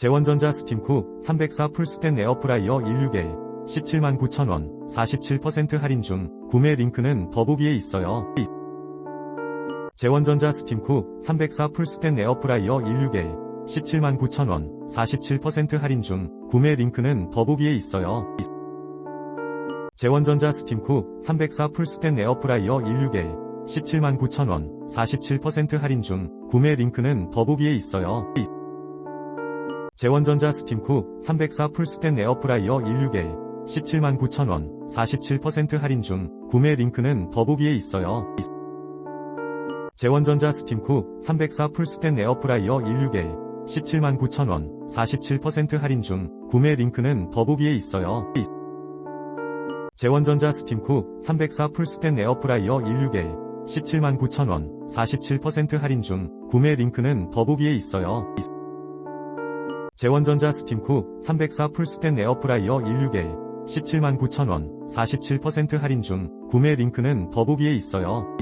재원전자 스팀쿡 304 풀스텐 에어프라이어 16L 17만 9천원 47% 할인 중 구매 링크는 더보기에 있어요. 재원전자 스팀쿡 304 풀스텐 에어프라이어 16L 17만 9천원 47% 할인 중 구매 링크는 더보기에 있어요. 재원전자 스팀쿡 304 풀스텐 에어프라이어 16L 17만 9천원 47% 할인 중 구매 링크는 더보기에 있어요. 재원전자 스팀쿡 304 풀스텐 에어프라이어 16L 17만 9천원 47% 할인 중 구매 링크는 더보기에 있어요. 재원전자 스팀쿡 304 풀스텐 에어프라이어 16L 17만 9천원 47% 할인 중 구매 링크는 더보기에 있어요. 재원전자 스팀쿡 304 풀스텐 에어프라이어 16L 17만 9천원 47% 할인 중 구매 링크는 더보기에 있어요. 재원전자 스팀쿡 304 풀스텐 에어프라이어 16L 17만 9천원 47% 할인 중 구매 링크는 더보기에 있어요.